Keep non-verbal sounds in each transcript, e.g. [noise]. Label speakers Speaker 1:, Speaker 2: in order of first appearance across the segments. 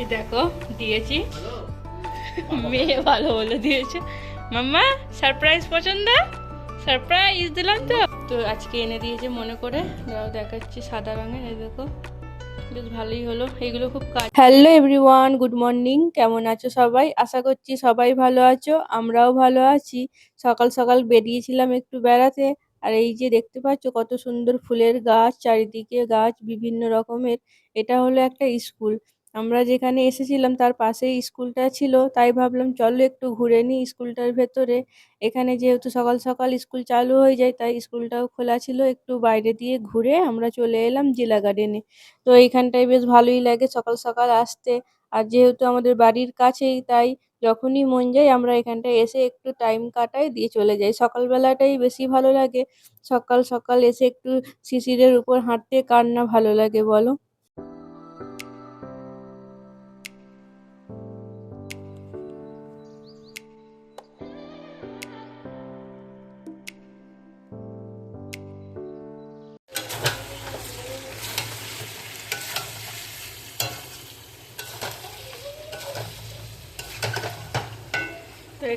Speaker 1: এই দেখো, দিয়েছি। মেয়ে ভালো বলে দিয়েছে। মাম্মা সারপ্রাইজ পছন্দ? সারপ্রাইজ দিলাম তো। তো আজকে এনে দিয়েছে মনে করে। দেখাচ্ছি সাদা রঙের, এই দেখো। বেশ ভালোই হলো। এগুলো খুব কাজ হ্যালো এভরিওয়ান গুড মর্নিং কেমন আছো সবাই? আশা করছি সবাই ভালো আছো, আমরাও ভালো আছি। সকাল সকাল বেরিয়েছিলাম একটু বেড়াতে। আর এই যে দেখতে পাচ্ছ কত সুন্দর ফুলের গাছ, চারিদিকে গাছ, বিভিন্ন রকমের। এটা হলো একটা স্কুল। আমরা যেখানে এসেছিলাম তার পাশেই স্কুলটা ছিল, তাই ভাবলাম চলো একটু ঘুরে নিই স্কুলটার ভেতরে। এখানে যেহেতু সকাল সকাল স্কুল চালু হয়ে যায়, তাই স্কুলটাও খোলা ছিল, একটু বাইরে দিয়ে ঘুরে আমরা চলে এলাম জিলা গার্ডেনে। তো এইখানটায় বেশ ভালোই লাগে সকাল সকাল আসতে। আর যেহেতু আমাদের বাড়ির কাছেই, তাই যখনই মন যায় আমরা এখানটায় এসে একটু টাইম কাটাই দিয়ে চলে যাই। সকালবেলাটাই বেশি ভালো লাগে। সকাল সকাল এসে একটু শিশিরের উপর হাঁটতে কার না ভালো লাগে বলো?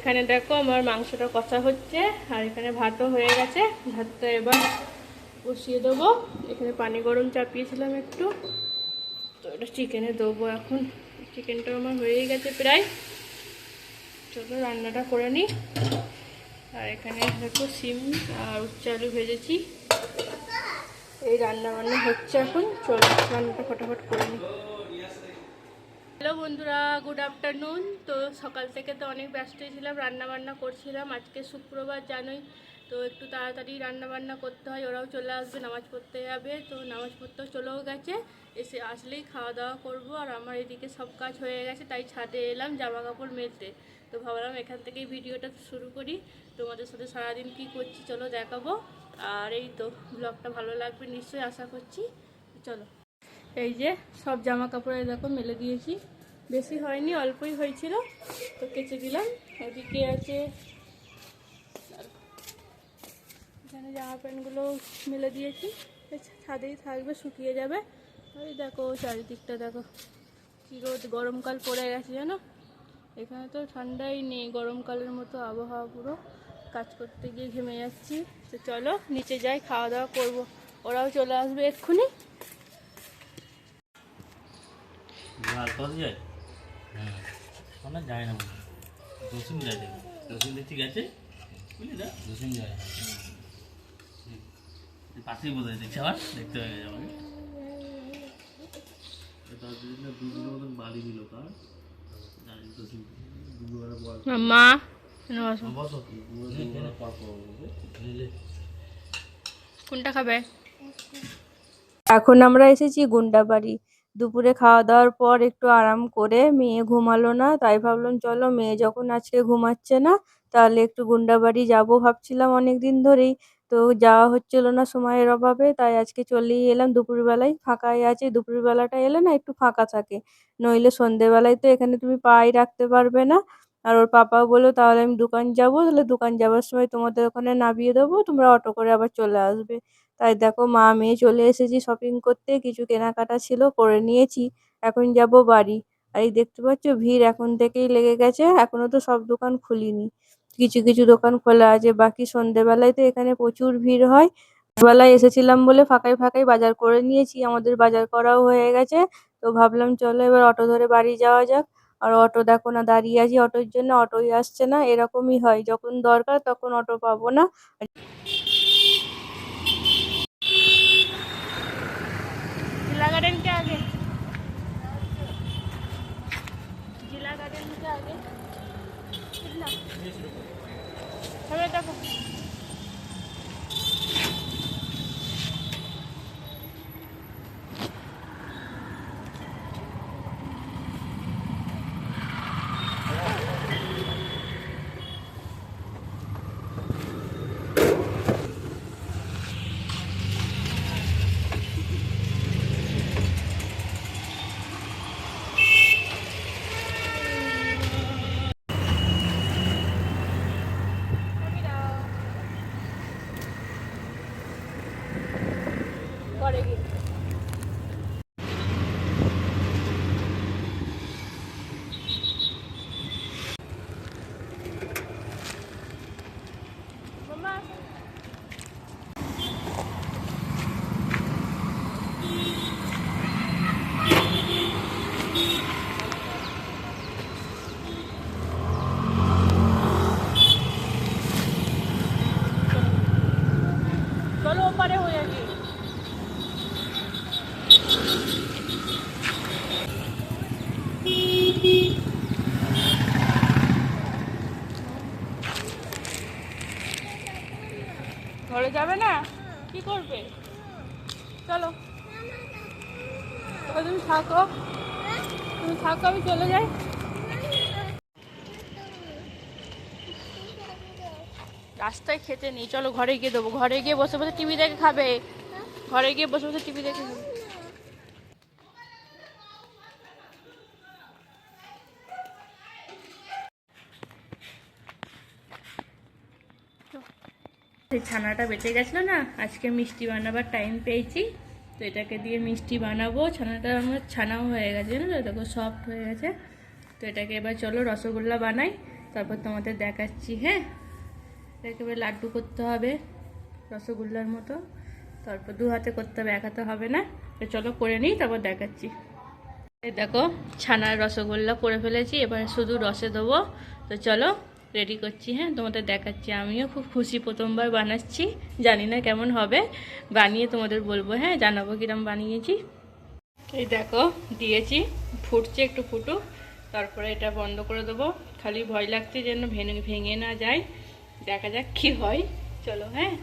Speaker 1: এখানে দেখো আমার মাংসটা কষা হচ্ছে, আর এখানে ভাতও হয়ে গেছে। ভাতটা এবার বসিয়ে দেবো। এখানে পানি গরম চাপিয়েছিলাম একটু। তো এটা চিকেনে দেবো এখন। চিকেনটা আমার হয়েই গেছে প্রায়। চলো রান্নাটা করে নিই। আর এখানে দেখো সিম আর উচ্চ আলু ভেজেছি। এই রান্না বান্না হচ্ছে এখন। চলো রান্নাটা ফটাফট করে নিই। হ্যালো বন্ধুরা গুড আফটারনুন তো সকাল থেকে তো অনেক ব্যস্তই ছিলাম রান্না বান্না করছিলাম। আজকে শুক্রবার, জানোই। তো একটু তাড়াতাড়ি রান্না বান্না করতে হয়, ওরাও চলে আসবে, নামাজ পড়তে যাবে। তো নামাজ পড়তেও চলেও গেছে, এসে আসলেই খাওয়া দাওয়া করব। আর আমার এদিকে সব কাজ হয়ে গেছে, তাই ছাদে এলাম জামা কাপড় মেলতে। তো ভাবলাম এখান থেকেই ভিডিওটা শুরু করি। তোমাদের সাথে সারাদিন কি করছি চলো দেখাবো। আর এই তো ব্লগটা ভালো লাগবে নিশ্চয়ই, আশা করছি। চলো, এই যে সব জামা কাপড় দেখো, মেলে দিয়েছি। বেশি হয়নি, অল্পই হয়েছিল। তো কেচে দিলাম। এদিকে আছে এখানে জামা প্যান্টগুলো মেলে দিয়েছি। ছাদেই থাকবে, শুকিয়ে যাবে। ওই দেখো, চারিদিকটা দেখো। কী রোদ, গরমকাল পড়ে গেছে, জানো? এখানে তো ঠান্ডাই নেই, গরমকালের মতো আবহাওয়া পুরো। কাজ করতে গিয়ে ঘেমে যাচ্ছি। তো চলো, নিচে যাই, খাওয়া দাওয়া করব। ওরাও চলে আসবে এক্ষুনি।
Speaker 2: যায় হ্যাঁ যায় না যায় দেখতে গেছে? বুঝলি না যায় পাশেই হয় আবার দেখতে হয়ে গেছে আমাকে। তার জন্য মতন দিল তার
Speaker 1: মা কোনটা খাবে?
Speaker 3: এখন আমরা এসেছি গুন্ডাবাড়ি। দুপুরে খাওয়া দাওয়ার পর একটু আরাম করে মেয়ে ঘুমালো না। তাই ভাবলাম, চলো মেয়ে যখন আজকে ঘুমাচ্ছে না, তাহলে একটু গুন্ডাবাড়ি যাব। ভাবছিলাম অনেক দিন ধরেই। তো যাওয়া হচ্ছিল না সময়ের অভাবে, তাই আজকে চলেই এলাম। দুপুরবেলায় ফাঁকাই আছে, দুপুরবেলাটা এলে না একটু ফাঁকা থাকে। নইলে সন্ধেবেলায় তো এখানে তুমি পাই রাখতে পারবে না। আর ওর পাপাও বলল, তাহলে আমি দোকান যাব, তাহলে দোকান যাওয়ার সময় তোমাদের ওখানে নামিয়ে দেবো, তোমরা অটো করে আবার চলে আসবে। তাই দেখো মা, মেয়ে চলে এসেছি শপিং করতে। কিছু কেনাকাটা ছিল, করে নিয়েছি। এখন যাব বাড়ি। আর এই দেখতে পাচ্ছ, ভিড় এখন থেকেই লেগে গেছে। এখনও তো সব দোকান খুলিনি। কিছু কিছু দোকান খোলা আছে। বাকি সন্ধেবেলায় তো এখানে প্রচুর ভিড় হয়। বেলায় এসেছিলাম বলে ফাঁকায় ফাঁকায় বাজার করে নিয়েছি। আমাদের বাজার করাও হয়ে গেছে। তো ভাবলাম, চলো এবার অটো ধরে বাড়ি যাওয়া যাক। আর অটো দেখো না, দাঁড়িয়ে আছি অটোর জন্য। অটোই আসছে না, এরকমই হয়। যখন দরকার তখন অটো পাবো না
Speaker 1: जिला गार्डन के आगे जिला गार्डन के आगे कितना हमें देखो চলো। তুমি থাকো। তুমি থাকো, আমি চলে যাই। রাস্তায় খেতে নেই। চলো ঘরে গিয়ে দেবো। ঘরে গিয়ে বসে বসে টিভি দেখে খাবে। ঘরে গিয়ে বসে বসে টিভি দেখে খাবে। এই ছানাটা বেঁচে গেছিল না, আজকে মিষ্টি বানাবার টাইম পেয়েছি। তো এটাকে দিয়ে মিষ্টি বানাবো। ছানাটা আমার ছানাও হয়ে গেছে, জানো তো? দেখো সফট হয়ে গেছে। তো এটাকে এবার চলো রসগোল্লা বানাই। তারপর তোমাদের দেখাচ্ছি হ্যাঁ? এটাকে এবার লাড্ডু করতে হবে, রসগোল্লার মতো। তারপর দু হাতে করতে হবে, এক হাতে হবে না। তো চলো করে নিই, তারপর দেখাচ্ছি। দেখো, ছানার রসগোল্লা করে ফেলেছি। এবার শুধু রসে দেবো। তো চলো রেডি করছি হ্যাঁ? তোমাদের দেখাচ্ছি। আমিও খুব খুশি প্রথমবার বানাচ্ছি। জানি না কেমন হবে। বানিয়ে তোমাদের বলব হ্যাঁ? জানাব কিরম বানিয়েছি। এই দেখো দিয়েছি। ফুটছে একটু ফুটুক। তারপরে এটা বন্ধ করে দেবো। খালি ভয় লাগছে যেন ভেঙে ভেঙে না যায়। দেখা যাক কি হয়। চলো হ্যাঁ?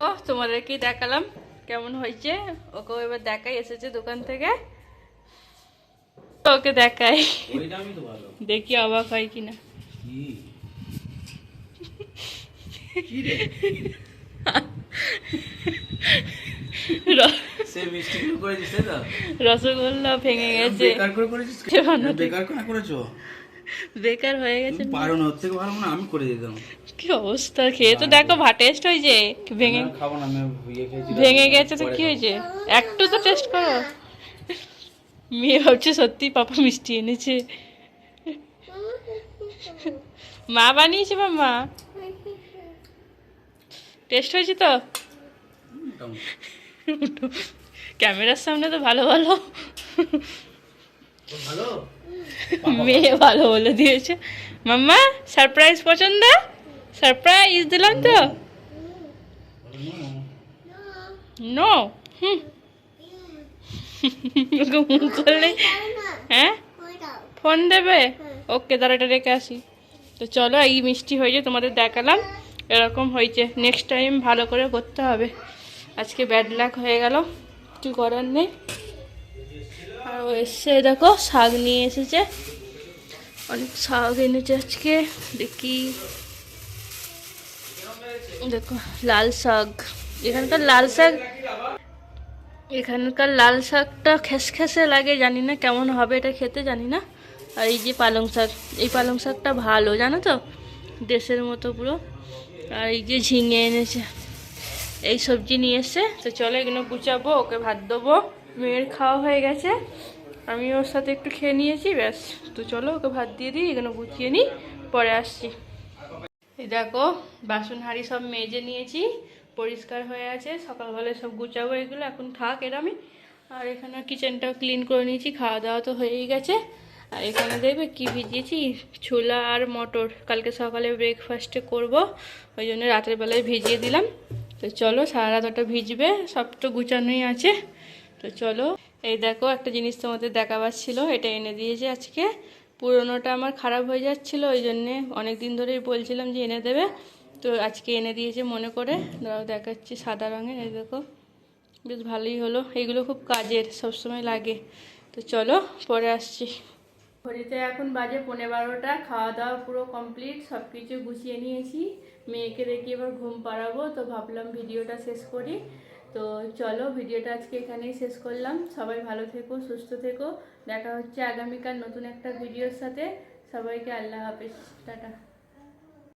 Speaker 1: ও তোমাদেরকেই দেখালাম। কেমন হয়েছে? ওকেও এবার দেখাই। এসেছে দোকান থেকে। ওকে দেখাই। দেখি অবাক হয় কিনা। রসগোল্লা ভেঙে গেছে।
Speaker 2: বেকার
Speaker 1: হয়ে গেছে।
Speaker 2: পারো না থেকে ভালো না আমি করে দিতাম
Speaker 1: কি অবস্থা? খেয়ে তো দেখো ভা টেস্ট হয়েছে। ভেঙে
Speaker 2: খাব না আমি ইয়ে
Speaker 1: ভেঙে গেছে তো কি হয়েছে? একটু তো টেস্ট করো। মেয়ে ভাবছে সত্যি পাপা মিষ্টি এনেছে। [laughs] মা বানিয়েছে বা মা টেস্ট হয়েছে তো? [laughs] ক্যামেরার সামনে তো ভালো ভালো
Speaker 2: ভালো? [laughs]
Speaker 1: মেয়ে ভালো বলে দিয়েছে। মাম্মা সারপ্রাইজ পছন্দ? সারপ্রাইজ দিলাম তো? No hmm. করলে হ্যাঁ? ফোন দেবে? ওকে, দাঁড়া, এটা রেখে আসি। তো চলো, এই মিষ্টি হয়েছে, তোমাদের দেখালাম। এরকম হয়েছে। নেক্সট টাইম ভালো করে করতে হবে। আজকে ব্যাড লাক হয়ে গেল। কিছু করার নেই। আর ও এসছে দেখো, শাক নিয়ে এসেছে। অনেক শাক এনেছে আজকে। দেখি। দেখো, লাল শাক। এখানকার লাল শাক এখানকার লাল শাকটা খেসখেসে লাগে, জানি না কেমন হবে এটা খেতে, জানি না। আর এই যে পালং শাক, এই পালং শাকটা ভালো, জানো তো? দেশের মতো পুরো। আর এই যে ঝিঙে এনেছে, এই সবজি নিয়ে এসছে। তো চলো এগুলো গুচাবো ওকে ভাত দেবো। মেয়ের খাওয়া হয়ে গেছে, আমি ওর সাথে একটু খেয়ে নিয়েছি, ব্যাস। তো চলো ওকে ভাত দিয়ে দিই, এগুলো গুছিয়ে নিই, পরে আসছি। এই দেখো, বাসন হাঁড়ি সব মেজে নিয়েছি, পরিষ্কার হয়ে আছে সকালবেলায় সব গুচাবো এগুলো, এখন থাক এরামই। আর এখানে কিচেনটাও ক্লিন করে নিয়েছি, খাওয়া দাওয়া তো হয়েই গেছে। আর এখানে দেখবে কি ভিজিয়েছি? ছোলা আর মটর। কালকে সকালে ব্রেকফাস্টে করব। ওই জন্য রাতের বেলায় ভিজিয়ে দিলাম। তো চলো, সারা রাত ওটা ভিজবে। সব তো গুছানোই আছে। তো চলো, এই দেখো একটা জিনিস তোমাদের দেখাবার ছিল। এটা এনে দিয়েছে আজকে। পুরোনোটা আমার খারাপ হয়ে যাচ্ছিল, ওই জন্যে অনেক দিন ধরেই বলছিলাম যে এনে দেবে। তো আজকে এনে দিয়েছে মনে করে। দাঁড়াও, দেখাচ্ছি সাদা রঙের, এই দেখো। বেশ ভালোই হলো। এগুলো খুব কাজের, সবসময় লাগে। তো চলো, পরে আসছি। ঘড়িতে এখন বাজে পনেরো বারোটা খাওয়া দাওয়া পুরো কমপ্লিট সব কিছু গুছিয়ে নিয়েছি। মেয়েকে রেখে এবার ঘুম পাড়াবো, তো ভাবলাম ভিডিওটা শেষ করি। তো চলো ভিডিওটা আজকে এখানেই শেষ করলাম। সবাই ভালো থেকো, সুস্থ থেকো। দেখা হচ্ছে আগামীকাল নতুন একটা ভিডিওর সাথে। সবাইকে আল্লাহ হাফেজ। টাটা।